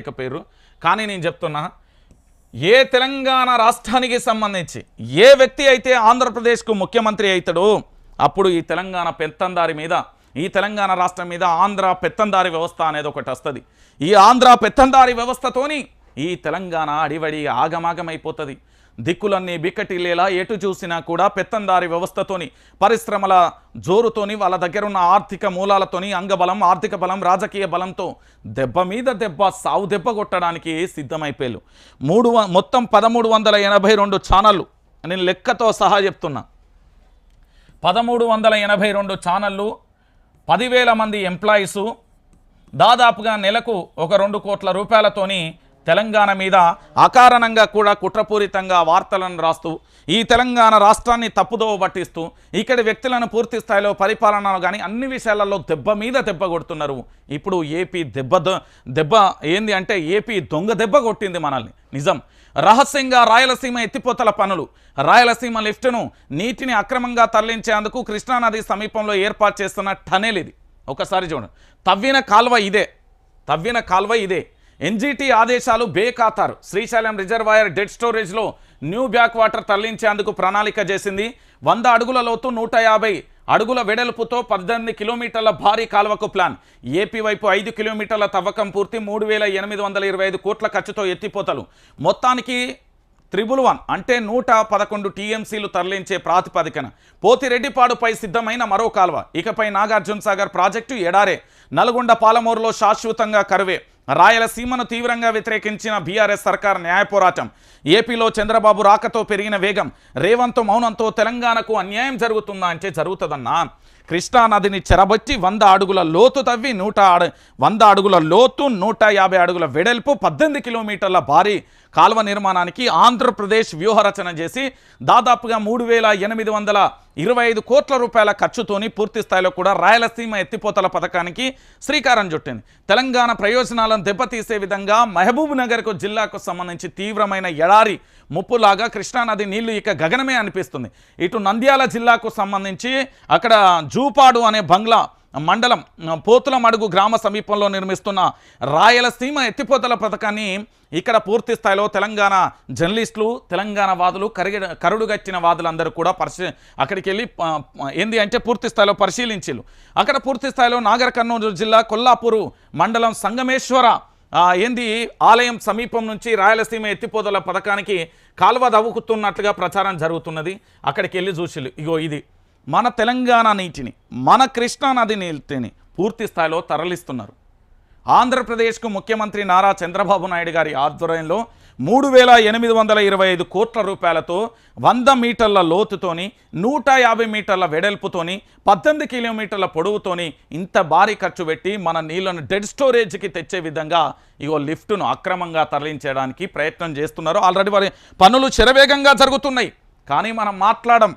లేకపోయారు కానీ నేను చెప్తున్నా ఏ తెలంగాణ రాష్ట్రానికి సంబంధించి ఏ వ్యక్తి అయితే ఆంధ్రప్రదేశ్కు ముఖ్యమంత్రి అవుతాడో అప్పుడు ఈ తెలంగాణ పెత్తందారి మీద ఈ తెలంగాణ రాష్ట్రం మీద ఆంధ్ర పెత్తందారి వ్యవస్థ అనేది ఒకటి వస్తుంది. ఈ ఆంధ్ర పెత్తందారి వ్యవస్థతోని ఈ తెలంగాణ అడివడి ఆగమాగమైపోతుంది. దిక్కులన్నీ బిక్కటిల్లేలా ఎటు చూసినా కూడా పెత్తందారి వ్యవస్థతోని పరిశ్రమల జోరుతోని వాళ్ళ దగ్గర ఉన్న ఆర్థిక మూలాలతోని అంగబలం ఆర్థిక బలం రాజకీయ బలంతో దెబ్బ మీద దెబ్బ సావు దెబ్బ కొట్టడానికి సిద్ధమైపోయారు. మూడు మొత్తం పదమూడు వందల ఎనభై రెండు ఛానళ్ళు. నేను లెక్కతో సహా చెప్తున్నా. పదమూడు వందల ఎనభై రెండు ఛానళ్ళు పదివేల మంది ఎంప్లాయీసు దాదాపుగా నెలకు ఒక రెండు కోట్ల రూపాయలతోని తెలంగాణ మీద అకారణంగా కూడా కుట్రపూరితంగా వార్తలను రాస్తూ ఈ తెలంగాణ రాష్ట్రాన్ని తప్పుదోవ పట్టిస్తూ ఇక్కడి వ్యక్తులను పూర్తి స్థాయిలో పరిపాలన కానీ అన్ని విషయాలలో దెబ్బ మీద దెబ్బ కొడుతున్నారు. ఇప్పుడు ఏపీ దెబ్బ దెబ్బ ఏంది అంటే ఏపీ దొంగ దెబ్బ కొట్టింది మనల్ని. నిజం. రహస్యంగా రాయలసీమ ఎత్తిపోతల పనులు. రాయలసీమ లిఫ్ట్ను నీటిని అక్రమంగా తరలించేందుకు కృష్ణానది సమీపంలో ఏర్పాటు చేస్తున్న టనెల్ ఇది. ఒకసారి చూడండి. తవ్విన కాల్వ ఇదే. తవ్విన కాల్వ ఇదే. ఎన్జీటీ ఆదేశాలు బేఖాతారు. శ్రీశైలం రిజర్వాయర్ డెడ్ స్టోరేజ్లో న్యూ బ్యాక్ వాటర్ తరలించేందుకు ప్రణాళిక చేసింది. వంద అడుగుల లోతు నూట యాభై అడుగుల వెడల్పుతో పద్దెనిమిది కిలోమీటర్ల భారీ కాలువకు ప్లాన్. ఏపీ వైపు ఐదు కిలోమీటర్ల తవ్వకం పూర్తి మూడు వేల ఎనిమిది వందల ఇరవై ఐదు కోట్ల ఖర్చుతో ఎత్తిపోతలు. మొత్తానికి త్రిబుల్ వన్ అంటే నూట పదకొండు టీఎంసీలు తరలించే ప్రాతిపదికన. పోతిరెడ్డిపాడుపై సిద్ధమైన మరో కాల్వ. ఇకపై నాగార్జున సాగర్ ప్రాజెక్టు ఎడారే. నల్గొండ పాలమూరులో శాశ్వతంగా కరువే. రాయలసీమను తీవ్రంగా వ్యతిరేకించిన బీఆర్ఎస్ సర్కార్ న్యాయ పోరాటం. ఏపీలో చంద్రబాబు రాకతో పెరిగిన వేగం రేవంత్ మౌనంతో తెలంగాణకు అన్యాయం జరుగుతుందా అంటే జరుగుతుందన్నా. కృష్ణా నదిని చెరబొచ్చి వంద అడుగుల లోతు తవ్వి నూట అడు వంద అడుగుల లోతు నూట యాభై అడుగుల వెడల్పు పద్దెనిమిది కిలోమీటర్ల భారీ కాల్వ నిర్మాణానికి ఆంధ్రప్రదేశ్ వ్యూహరచన చేసి దాదాపుగా మూడు వేల ఎనిమిది వందల ఇరవై ఐదు కోట్ల రూపాయల ఖర్చుతోని పూర్తి స్థాయిలో కూడా రాయలసీమ ఎత్తిపోతల పథకానికి శ్రీకారం చుట్టింది. తెలంగాణ ప్రయోజనాలను దెబ్బతీసే విధంగా మహబూబ్ నగర్కు జిల్లాకు సంబంధించి తీవ్రమైన ఎడారి ముప్పులాగా కృష్ణానది నీళ్ళు ఇక గగనమే అనిపిస్తుంది. ఇటు నంద్యాల జిల్లాకు సంబంధించి అక్కడ జూపాడు అనే బంగ్లా మండలం పోతులమడుగు గ్రామ సమీపంలో నిర్మిస్తున్న రాయలసీమ ఎత్తిపోతల పథకాన్ని ఇక్కడ పూర్తి స్థాయిలో తెలంగాణ జర్నలిస్టులు తెలంగాణ వాదులు కరిగ కరుడుగచ్చిన వాదులందరూ కూడా పరిశీ అక్కడికి వెళ్ళి ఏంది అంటే పూర్తి స్థాయిలో పరిశీలించారు అక్కడ పూర్తి స్థాయిలో నాగర్ కర్నూలు జిల్లా కొల్లాపూరు మండలం సంగమేశ్వర ఏంది ఆలయం సమీపం నుంచి రాయలసీమ ఎత్తిపోతల పథకానికి కాలువ దవ్వుకుతున్నట్లుగా ప్రచారం జరుగుతున్నది. అక్కడికి వెళ్ళి చూసిలు ఇగో ఇది. మన తెలంగాణ నీటిని మన కృష్ణా నది నీటిని పూర్తి స్థాయిలో తరలిస్తున్నారు. ఆంధ్రప్రదేశ్కు ముఖ్యమంత్రి నారా చంద్రబాబు నాయుడు గారి ఆధ్వర్యంలో మూడు వేల ఎనిమిది వందల ఇరవై ఐదు కోట్ల రూపాయలతో వంద మీటర్ల లోతుతోని నూట యాభై మీటర్ల వెడల్పుతోని పద్దెనిమిది కిలోమీటర్ల పొడవుతోని ఇంత భారీ ఖర్చు పెట్టి మన నీళ్ళను డెడ్ స్టోరేజ్కి తెచ్చే విధంగా ఇగో లిఫ్ట్ను అక్రమంగా తరలించడానికి ప్రయత్నం చేస్తున్నారు. ఆల్రెడీ వారి పనులు శరవేగంగా జరుగుతున్నాయి. కానీ మనం మాట్లాడం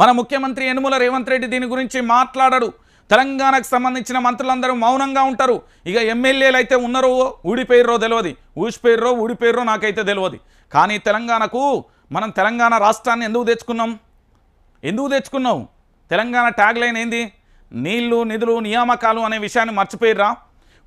మన ముఖ్యమంత్రి యనుమల రేవంత్ రెడ్డి దీని గురించి మాట్లాడడు. తెలంగాణకు సంబంధించిన మంత్రులందరూ మౌనంగా ఉంటారు. ఇక ఎమ్మెల్యేలు అయితే ఉన్నారో ఊడిపోయిర్రో తెలియదు ఊడిపోయిర్రో ఊడిపోయిర్రో నాకైతే తెలియదు కానీ తెలంగాణకు మనం తెలంగాణ రాష్ట్రాన్ని ఎందుకు తెచ్చుకున్నాం? ఎందుకు తెచ్చుకున్నాం తెలంగాణ ట్యాగ్ లైన్ ఏంది? నీళ్ళు నిధులు నియామకాలు అనే విషయాన్ని మర్చిపోయిర్రా?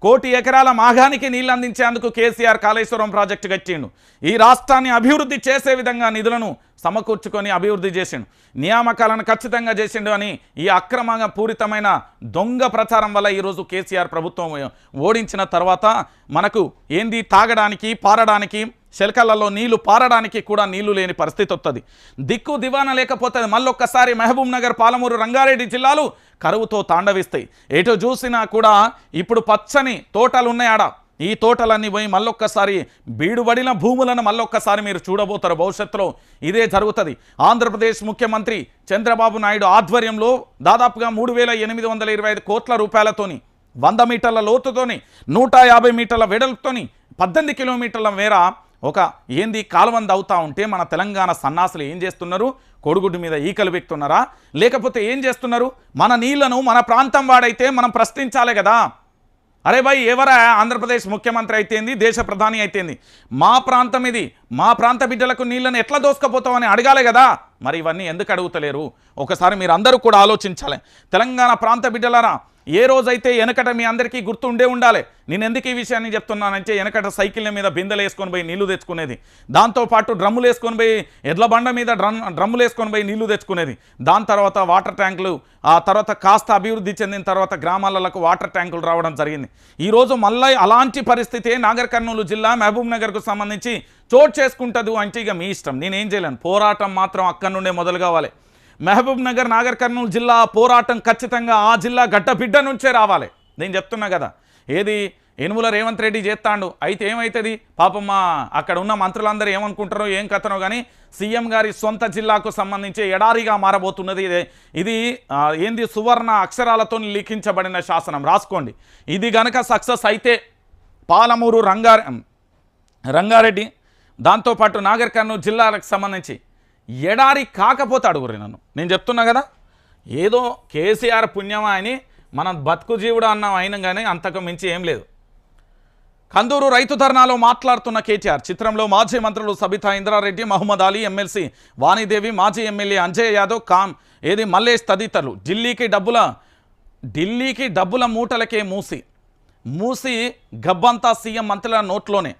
కోటి ఎకరాల మాగానికి నీళ్ళు అందించేందుకు కేసీఆర్ కాళేశ్వరం ప్రాజెక్టు కట్టిండు. ఈ రాష్ట్రాన్ని అభివృద్ధి చేసే విధంగా నిధులను సమకూర్చుకొని అభివృద్ధి చేసిండు. నియామకాలను ఖచ్చితంగా చేసిండు అని ఈ అక్రమంగా పూరితమైన దొంగ ప్రచారం వల్ల ఈరోజు కేసీఆర్ ప్రభుత్వం ఓడించిన తర్వాత మనకు ఏంది తాగడానికి పారడానికి శెల్కలలో నీళ్ళు పారడానికి కూడా నీళ్ళు లేని పరిస్థితి వస్తుంది దిక్కు దివాన లేకపోతే మళ్ళొక్కసారి మహబూబ్ నగర్ పాలమూరు రంగారెడ్డి జిల్లాలు కరువుతో తాండవిస్తాయి. ఎటు చూసినా కూడా ఇప్పుడు పచ్చని తోటలు ఉన్నాయి ఆడ. ఈ తోటలన్నీ పోయి మళ్ళొక్కసారి బీడుబడిన భూములను మళ్ళొక్కసారి మీరు చూడబోతారు భవిష్యత్తులో. ఇదే జరుగుతుంది. ఆంధ్రప్రదేశ్ ముఖ్యమంత్రి చంద్రబాబు నాయుడు ఆధ్వర్యంలో దాదాపుగా మూడు వేల ఎనిమిది వందల ఇరవై ఐదు కోట్ల రూపాయలతోని వంద మీటర్ల లోతుతోని నూట యాభై మీటర్ల వెడల్పుతోని పద్దెనిమిది కిలోమీటర్ల మేర ఒక ఏంది కాలువంద అవుతా ఉంటే మన తెలంగాణ సన్నాసులు ఏం చేస్తున్నారు? కొడుగుడ్డు మీద ఈకలు పెడుతున్నారా లేకపోతే ఏం చేస్తున్నారు? మన నీళ్ళను మన ప్రాంతం వాడైతే మనం ప్రశ్నించాలి కదా. అరే భాయ్ ఎవరా ఆంధ్రప్రదేశ్ ముఖ్యమంత్రి అయితేంది దేశ ప్రధాని అయితేంది? మా ప్రాంతం ఇది. మా ప్రాంత బిడ్డలకు నీళ్ళను ఎట్లా దోసుకపోతామని అడగాలి కదా. మరి ఇవన్నీ ఎందుకు అడుగుతలేరు? ఒకసారి మీరు అందరూ కూడా ఆలోచించాలి. తెలంగాణ ప్రాంత బిడ్డలారా ఏ రోజైతే వెనకట మీ అందరికీ గుర్తు ఉండే ఉండాలి నేను ఎందుకు ఈ విషయాన్ని చెప్తున్నానంటే వెనకట సైకిళ్ళ మీద బిందెలు వేసుకొని పోయి నీళ్ళు తెచ్చుకునేది. దాంతోపాటు డ్రమ్ములు వేసుకొని పోయి ఎడ్ల బండ మీద డ్రమ్ డ్రమ్ములు వేసుకొని పోయి నీళ్ళు తెచ్చుకునేది. దాని తర్వాత వాటర్ ట్యాంకులు ఆ తర్వాత కాస్త అభివృద్ధి చెందిన తర్వాత గ్రామాలకు వాటర్ ట్యాంకులు రావడం జరిగింది. ఈరోజు మళ్ళీ అలాంటి పరిస్థితి నాగర్ కర్నూలు జిల్లా మహబూబ్ నగర్కు సంబంధించి చోటు చేసుకుంటుంది అంటే ఇక మీ ఇష్టం. నేనేం చేయలేను. పోరాటం మాత్రం అక్కడి నుండే మొదలు కావాలి. మహబూబ్ నగర్ నాగర్ కర్నూలు జిల్లా పోరాటం ఖచ్చితంగా ఆ జిల్లా గడ్డబిడ్డ నుంచే రావాలి. నేను చెప్తున్నా కదా. ఏది? ఎనుముల రేవంత్ రెడ్డి చేస్తాడు. అయితే ఏమవుతుంది పాపం అక్కడ ఉన్న మంత్రులందరూ ఏమనుకుంటారో ఏం కథనో కానీ సీఎం గారి సొంత జిల్లాకు సంబంధించి ఎడారిగా మారబోతున్నది ఇదే. ఇది ఏంది? సువర్ణ అక్షరాలతో లిఖించబడిన శాసనం. రాసుకోండి. ఇది గనక సక్సెస్ అయితే పాలమూరు రంగా రంగారెడ్డి దాంతోపాటు నాగర్ కర్నూలు జిల్లాలకు సంబంధించి ఎడారి కాకపోతే అడుగురి నన్ను. నేను చెప్తున్నా కదా ఏదో కేసీఆర్ పుణ్యమా అని మనం బతుకు జీవుడు అన్నాం అయినా కానీ అంతకు మించి ఏం లేదు. కందూరు రైతు ధర్నాలో మాట్లాడుతున్న కేటీఆర్ చిత్రంలో మాజీ మంత్రులు సబితా ఇంద్రారెడ్డి మహమ్మద్ అలీ ఎమ్మెల్సీ వాణిదేవి మాజీ ఎమ్మెల్యే అంజయ్ యాదవ్ కామ్ ఏది మల్లేష్ తదితరులు. ఢిల్లీకి డబ్బుల ఢిల్లీకి డబ్బుల మూటలకే మూసి మూసి గబ్బంతా సీఎం మంత్రుల నోట్లోనే.